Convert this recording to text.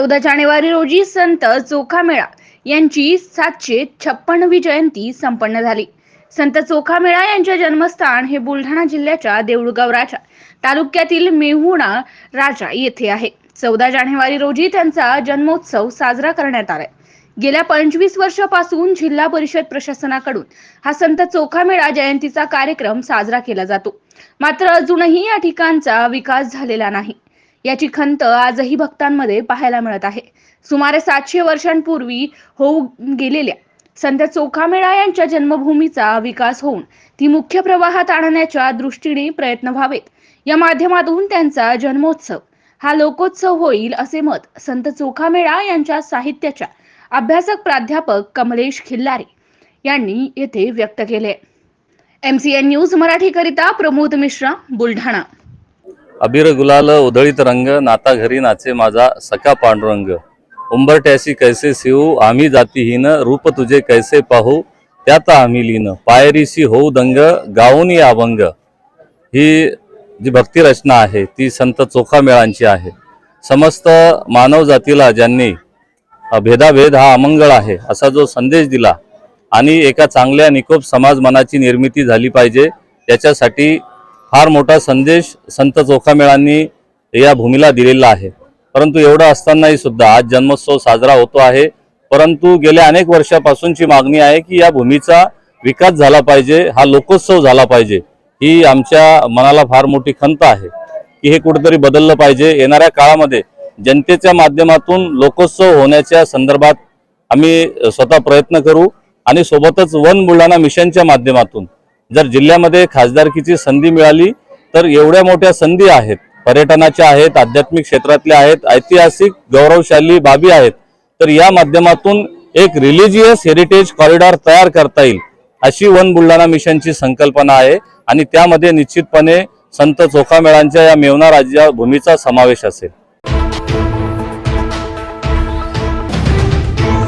चौदा जानेवारी रोजी संत चोखामेळा यांची सातशे छप्पनवी जयंती संपन्न झाली. संत चोखामेळा यांचे जन्मस्थान हे बुलढाणा जिल्ह्याच्या देऊळगाव राजा तालुक्यातील मेहुणा राजा येथे आहे. चौदा जानेवारी रोजी त्यांचा जन्मोत्सव साजरा करण्यात आलाय. गेल्या पंचवीस वर्षापासून जिल्हा परिषद प्रशासनाकडून हा संत चोखामेळा जयंतीचा कार्यक्रम साजरा केला जातो. मात्र अजूनही या ठिकाणचा विकास झालेला नाही. याची खंत आजही भक्तांमध्ये पाहायला मिळत आहे. सुमारे सातशे वर्षांपूर्वी होऊ गेलेल्या संत चोखामेळा यांच्या जन्मभूमीचा विकास होऊन ती मुख्य प्रवाहात आणण्याच्या दृष्टीने प्रयत्न व्हावेत. या माध्यमातून त्यांचा जन्मोत्सव हा लोकोत्सव होईल असे मत संत चोखामेळा यांच्या साहित्याच्या अभ्यासक प्राध्यापक कमलेश खिल्लारे यांनी येथे व्यक्त केले. एम सी एन न्यूज मराठीकरिता प्रमोद मिश्रा बुलढाणा. अबीर गुलाल उधळीत रंग नाता घरी नाचे माझा सखा पांडुरंग. उंबरट्याशी कैसे शिवू आम्ही जातीहीन रूप तुझे कैसे पाहू त्यात आम्ही लीन. पायरीशी होऊ दंग गाऊनी अभंग. ही जी भक्ती रचना आहे ती संत चोखामेळांची आहे. समस्त मानव जातीला ज्यांनी भेदाभेद हा अमंगळ आहे असा जो संदेश दिला आणि एका चांगल्या निकोप समाज मनाची निर्मिती झाली पाहिजे याच्यासाठी फार मोठा संदेश संत चोखामेळांनी या भूमीला दिलेला आहे. परंतु एवढं असतानाही सुद्धा आज जन्मोत्सव साजरा होतो आहे. परंतु गेल्या अनेक वर्षापासूनची मागणी आहे की या भूमीचा विकास झाला पाहिजे हा लोकोत्सव झाला पाहिजे ही आमच्या मनाला फार मोठी खंत आहे. की हे कुठेतरी बदललं पाहिजे. येणाऱ्या काळामध्ये जनतेच्या माध्यमातून लोकोत्सव होण्याच्या संदर्भात आम्ही स्वतः प्रयत्न करू आणि सोबतच वन बुलढाणा मिशनच्या माध्यमातून जर जिल्ह्यामध्ये खासदारकीची संधी मिळाली तर एवढ्या मोठ्या संधी आहेत. पर्यटनाच्या आहेत आध्यात्मिक क्षेत्रातल्या आहेत ऐतिहासिक गौरवशाली बाबी आहेत. तर या माध्यमातून एक रिलिजियस हेरिटेज कॉरिडॉर तयार करता येईल अशी वन बुलढाणा मिशनची संकल्पना आहे. आणि त्यामध्ये निश्चितपणे संत चोखामेळांच्या या मेवना राज्या भूमीचा समावेश असेल.